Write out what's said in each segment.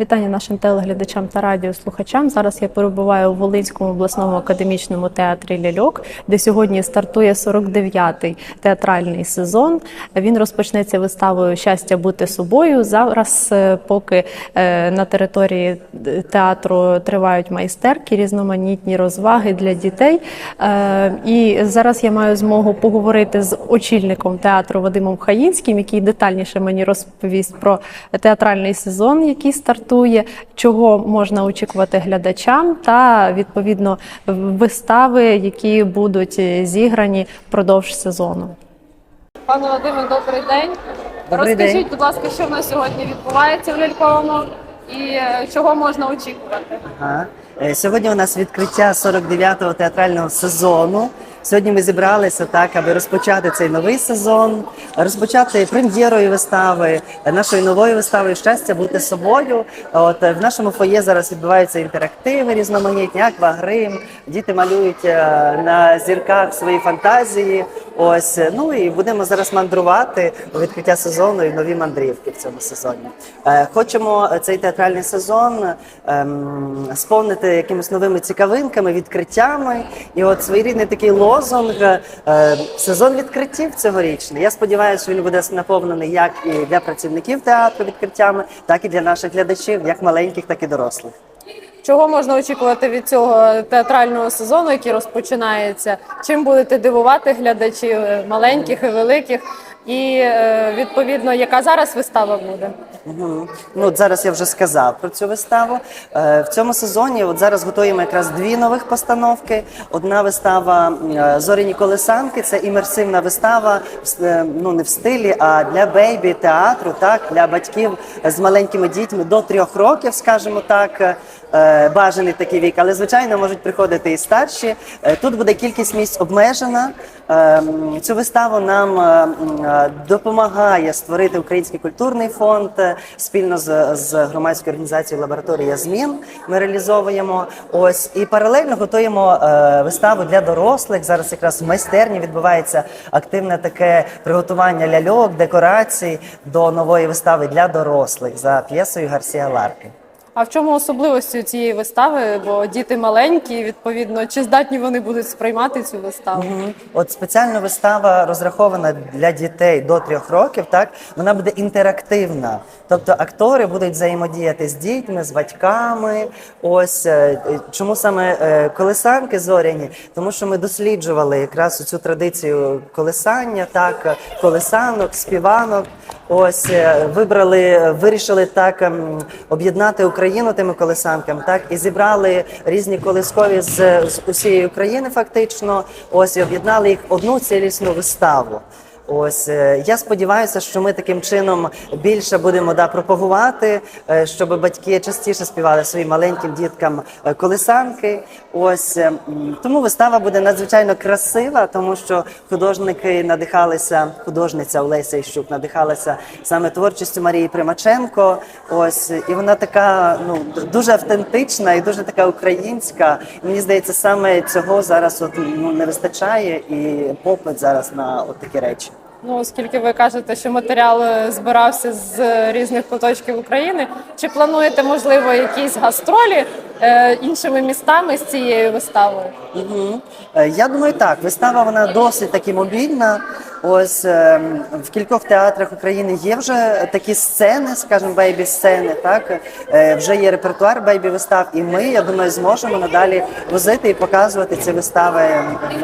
Вітання нашим телеглядачам та радіослухачам. Зараз я перебуваю у Волинському обласному академічному театрі Ляльок, де сьогодні стартує 49-й театральний сезон. Він розпочнеться виставою Щастя бути собою. Зараз, е, поки е, на території театру тривають майстерки, різноманітні розваги для дітей. Е, І зараз я маю змогу поговорити з очільником театру Вадимом Хаїнським, який детальніше мені розповість про театральний сезон, який стартує, чого можна очікувати глядачам, та відповідно вистави, які будуть е, зіграні впродовж сезону. Пане Вадиме, добрий день. Добрий Розкажіть, день. будь ласка, що в нас сьогодні відбувається в ляльковому і е, чого можна очікувати? Ага. Е, Сьогодні у нас відкриття 49-го театрального сезону. Сьогодні ми зібралися так, аби розпочати цей новий сезон, розпочати прем'єрою вистави, нашої нової вистави Щастя бути собою. От в нашому фоє зараз відбуваються інтерактиви різноманітні, аквагрим. Діти малюють е, на зірках свої фантазії. Ось ну і будемо зараз мандрувати у відкриття сезону і нові мандрівки в цьому сезоні. Е, Хочемо цей театральний сезон ем, сповнити якимись новими цікавинками, відкриттями. І от своєрідний такий лозунг е, сезон відкриттів цьогорічний. Я сподіваюся, він буде наповнений як і для працівників театру відкриттями, так і для наших глядачів, як маленьких, так і дорослих. Чого можна очікувати від цього театрального сезону, який розпочинається? Чим будете дивувати глядачів е, маленьких і великих? І е, відповідно, яка зараз вистава буде? Мгм. Ну, от зараз я вже сказав про цю виставу. Е, В цьому сезоні от зараз готуємо якраз дві нових постановки. Одна вистава е, Зоряні колесанки це імерсивна вистава, ну не в стилі, а для бейбі театру, так для батьків з маленькими дітьми до трьох років, скажімо так. Бажаний такий вік, але звичайно можуть приходити і старші. Тут буде кількість місць обмежена. Цю виставу нам допомагає створити Український культурний фонд е, спільно з, з громадською організацією Лабораторія змін. Ми реалізовуємо ось і паралельно готуємо е, виставу для дорослих. Зараз якраз в майстерні відбувається активне таке приготування ляльок, декорацій до нової вистави для дорослих за п'єсою Гарсія Ларки. А в чому особливості цієї вистави? Бо діти маленькі, відповідно, чи здатні вони будуть сприймати цю виставу? Мгм. От спеціальна вистава розрахована для дітей до трьох років. Так вона буде інтерактивна. Тобто актори будуть взаємодіяти з дітьми, з батьками. Ось е, е, чому саме е, колесанки зоряні? Тому що ми досліджували якраз цю традицію колесання, так колесанок, співанок. Ось е, вибрали, вирішили так ем, об'єднати Україну тими колесанками, так і зібрали різні колискові з, з усієї України, фактично. Ось і об'єднали їх одну цілісну виставу. Ось е, я сподіваюся, що ми таким чином більше будемо да, пропагувати, е, щоб батьки частіше співали своїм маленьким діткам е, колесанки. Ось е, тому вистава буде надзвичайно красива, тому що художники надихалися, художниця Олеся Іщук надихалася саме творчістю Марії Примаченко. Ось і вона така ну дуже автентична і дуже така українська. Мені здається, саме цього зараз от ну не вистачає, і попит зараз на от такі речі. Ну, оскільки ви кажете, що матеріал е, збирався з різних куточків України, чи плануєте, можливо, якісь гастролі е, іншими містами з цією виставою? Угу. Я думаю, так. Вистава вона досить таки мобільна. Ось ем, в кількох театрах України є вже такі сцени, скажімо, бейбі сцени. Так Е, вже є репертуар бейбі вистав, і ми, я думаю, зможемо надалі возити і показувати ці вистави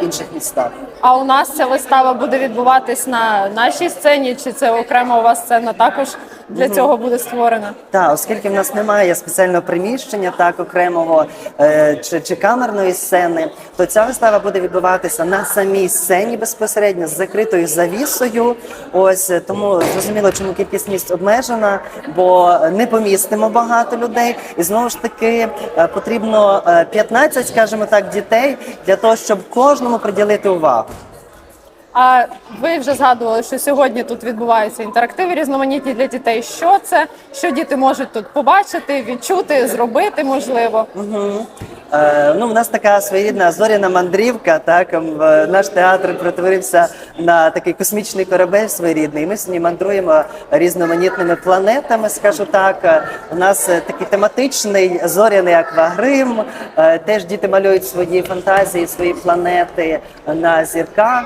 в інших містах. А у нас ця вистава буде відбуватись на нашій сцені, чи це окрема у вас сцена також для цього буде створена? Так, оскільки в нас немає спеціального приміщення, так окремого е, чи, чи камерної сцени, то ця вистава буде відбуватися на самій сцені безпосередньо з закритою завісою. Ось е, тому зрозуміло, чому кількість місць обмежена, бо не помістимо багато людей, і знову ж таки е, потрібно е, 15, скажімо так, дітей для того, щоб кожному приділити увагу. А ви вже згадували, що сьогодні тут відбуваються інтерактиви різноманітні для дітей. Що це? Що діти можуть тут побачити, відчути, зробити можливо? Угу. Е, ну, у нас така своєрідна зоряна мандрівка. Так ем, наш театр перетворився на такий космічний корабель своєрідний. Ми сьогодні мандруємо різноманітними планетами. Скажу так. Е, У нас е, такий тематичний зоряний аквагрим. Е, Теж діти малюють свої фантазії, свої планети на зірках.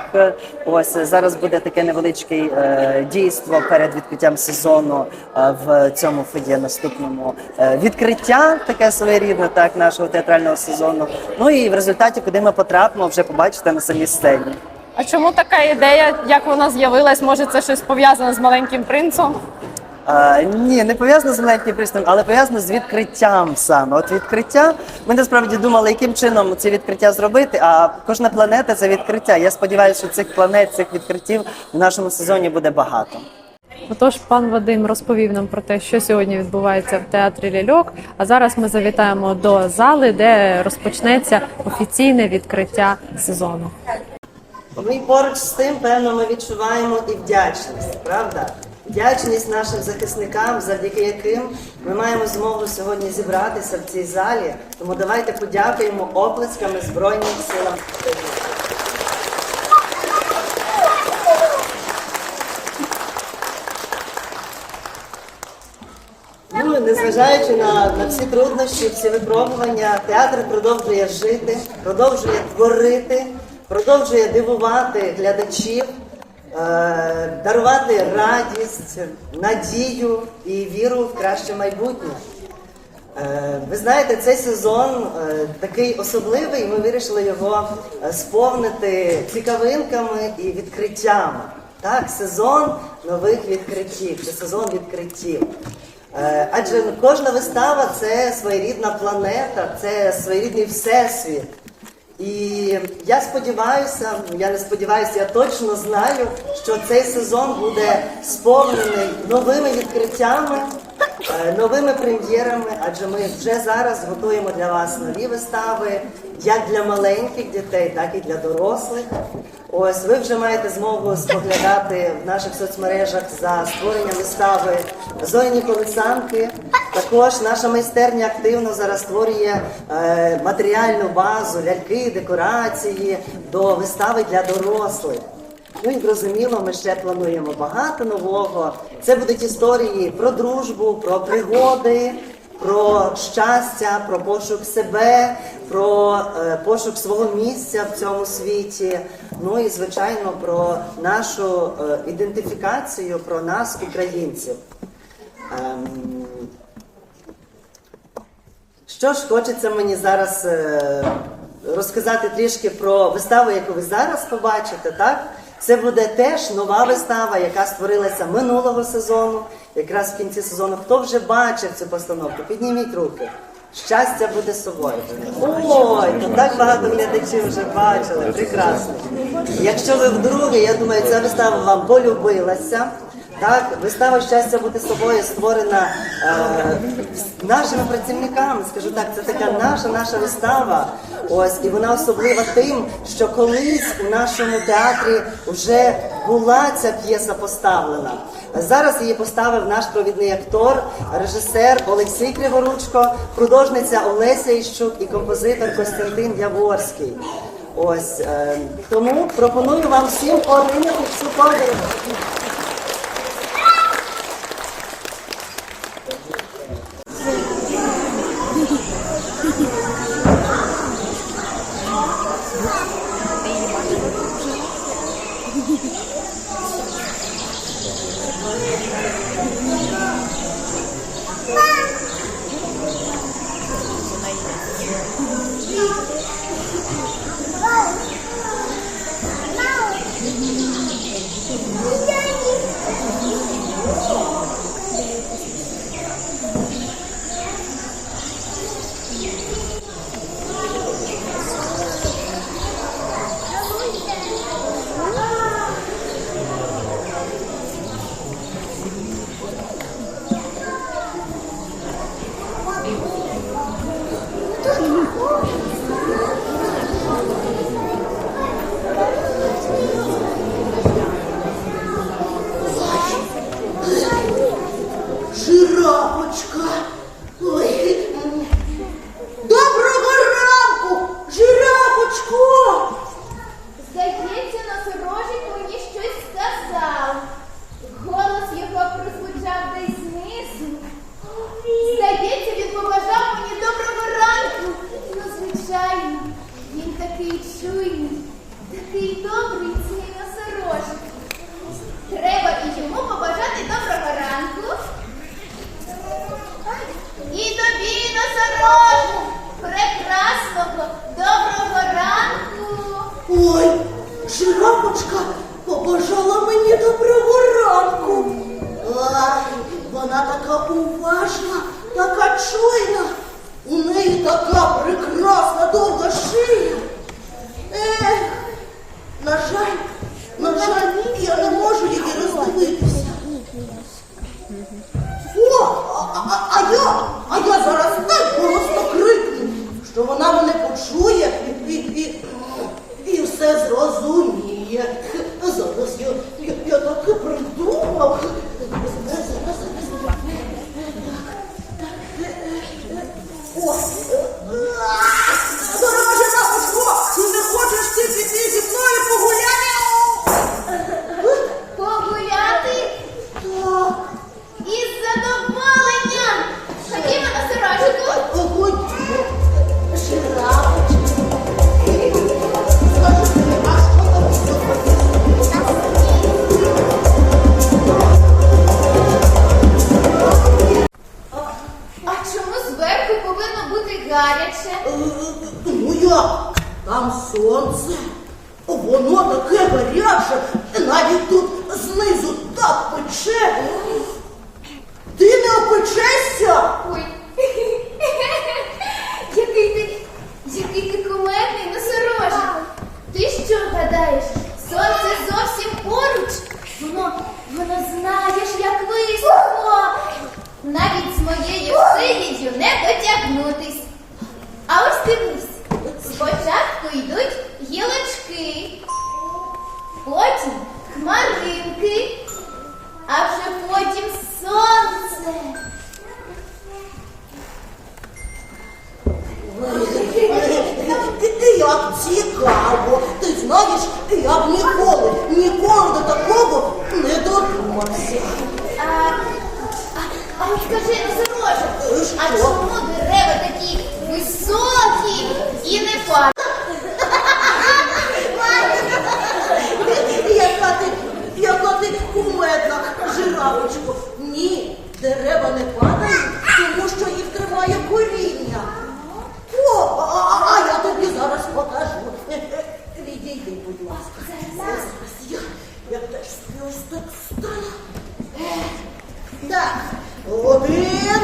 Ось зараз буде таке невеличке е, дійство перед відкриттям сезону е, в цьому фоді наступному Е, відкриття, таке своєрідне, так нашого театрального сезону. Ну і в результаті, куди ми потрапимо, вже побачите на самій сцені. А чому така ідея? Як вона з'явилась? Може, це щось пов'язане з маленьким принцом? А, ні, не пов'язано з маленьким пристроєм, але пов'язано з відкриттям саме. От відкриття. Ми насправді думали, яким чином ці відкриття зробити. А кожна планета це відкриття. Я сподіваюся, що цих планет, цих відкриттів в нашому сезоні буде багато. Отож, пан Вадим розповів нам про те, що сьогодні відбувається в театрі Ляльок. А зараз ми завітаємо до зали, де розпочнеться офіційне відкриття сезону. Ну і поруч з тим, певно, ми відчуваємо і вдячність, правда? Вдячність нашим захисникам, завдяки яким ми маємо змогу сьогодні зібратися в цій залі. Тому давайте подякуємо оплесками Збройним силам Ну, незважаючи на, на всі труднощі, всі випробування, театр продовжує жити, продовжує творити, продовжує дивувати глядачів, дарувати радість, надію і віру в краще майбутнє. Е, Ви знаєте, цей сезон е, такий особливий, і ми вирішили його е, сповнити цікавинками і відкриттями. Так, сезон нових відкриттів, чи сезон відкриттів. Е, Адже кожна вистава це своєрідна планета, це своєрідний всесвіт. І я сподіваюся, я не сподіваюся, я точно знаю, що цей сезон буде сповнений новими відкриттями, новими прем'єрами, адже ми вже зараз готуємо для вас нові вистави, як для маленьких дітей, так і для дорослих. Ось ви вже маєте змогу споглядати в наших соцмережах за створенням вистави Зоряні колесанки. Також наша майстерня активно зараз створює е, матеріальну базу, ляльки, декорації до вистави для дорослих. Ну і зрозуміло, ми ще плануємо багато нового. Це будуть історії про дружбу, про пригоди, про щастя, про пошук себе, про е, пошук свого місця в цьому світі. Ну і звичайно про нашу е, ідентифікацію, про нас, українців. Ем, що ж хочеться мені зараз е, розказати трішки про виставу, яку ви зараз побачите, так? Це буде теж нова вистава, яка створилася минулого сезону, якраз в кінці сезону. Хто вже бачив цю постановку? Підніміть руки. Щастя буде собою. Ой, то так багато глядачів вже бачили. Прекрасно. Якщо ви вдруге, я думаю, ця вистава вам полюбилася. Так, вистава щастя бути собою створена е, нашими працівниками. Скажу так, це така наша наша вистава. Ось і вона особлива тим, що колись у нашому театрі вже була ця п'єса поставлена. Зараз її поставив наш провідний актор, режисер Олексій Криворучко, художниця Олеся Іщук і композитор Костянтин Яворський. Ось е, тому пропоную вам всім поринути цю подорож. 아이고. Huh? Така. У неї така прекрасна довга шия. Ех, на жаль, на жаль, я не можу її роздивитися. О, а, а, а я, а я зараз так голосно крикну, що вона мене почує і, і, і, і все зрозуміє. Ти не опечешся? Ой. Який ти, який ти кумедний носорожик. Ти що гадаєш? Сонце зовсім поруч. Воно, воно знаєш, як високо. Навіть з моєю шиєю не дотягнутись. А ось дивись, спочатку йдуть гілочки, потім хмаринки, а вже потім сонце. Як цікаво. Ти знаєш, я б ніколи, ніколи до такого не додумався. А, а, а от скажи, носороже, Що? а чому дерева такі високі і не падають? Яка ти, яка ти кумедна. Ні, дерева не падають, тому що їх тримає коріння. О, а, а я тобі зараз покажу. Відійди, будь ласка. Я, я теж ось так стану. Е, Так, один,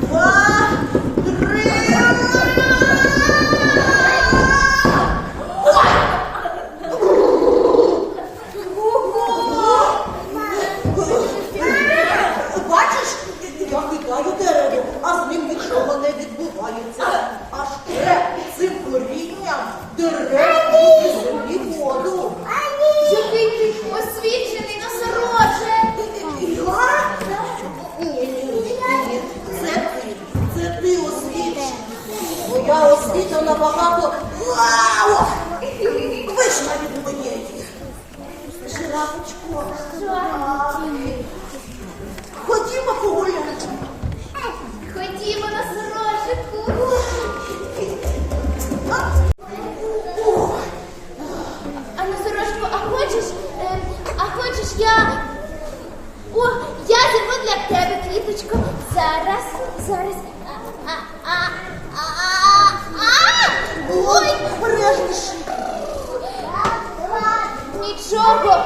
два, Жирафочко. Ходімо погуляти. Ходімо носорожику. А носорожку, а хочеш, е, а хочеш я. О, я зірву для тебе квіточку. Зараз, зараз. Нічого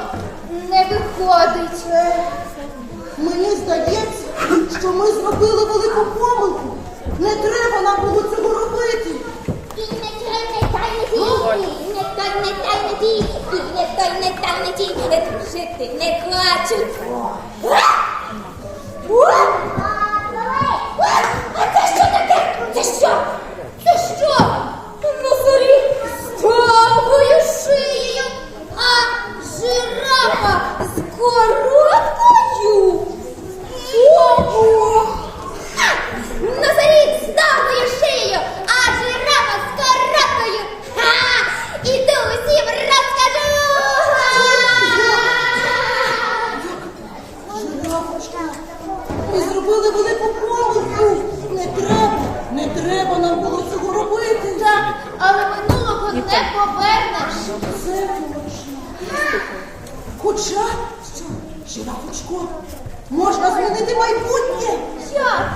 не виходить. Мені здається, що ми зробили велику помилку. Не треба нам було цього робити. І не не той, не ті, не той, не той, не ті, і не той, не той, не ті, дружити не хочуть. А це що таке? Це що? Це що? Це можна. Хоча що, жирафочко, можна змінити майбутнє. Як?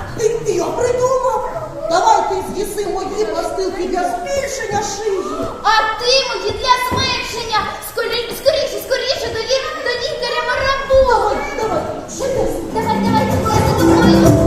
Ти я придумав. Давайте з'їси мої пластилки для збільшення шиї. А ти мої для зменшення. Скоріше, скоріше, скоріше до лікаря марафон. Давай, давай, ще десь. Давай, давай, давай, давай.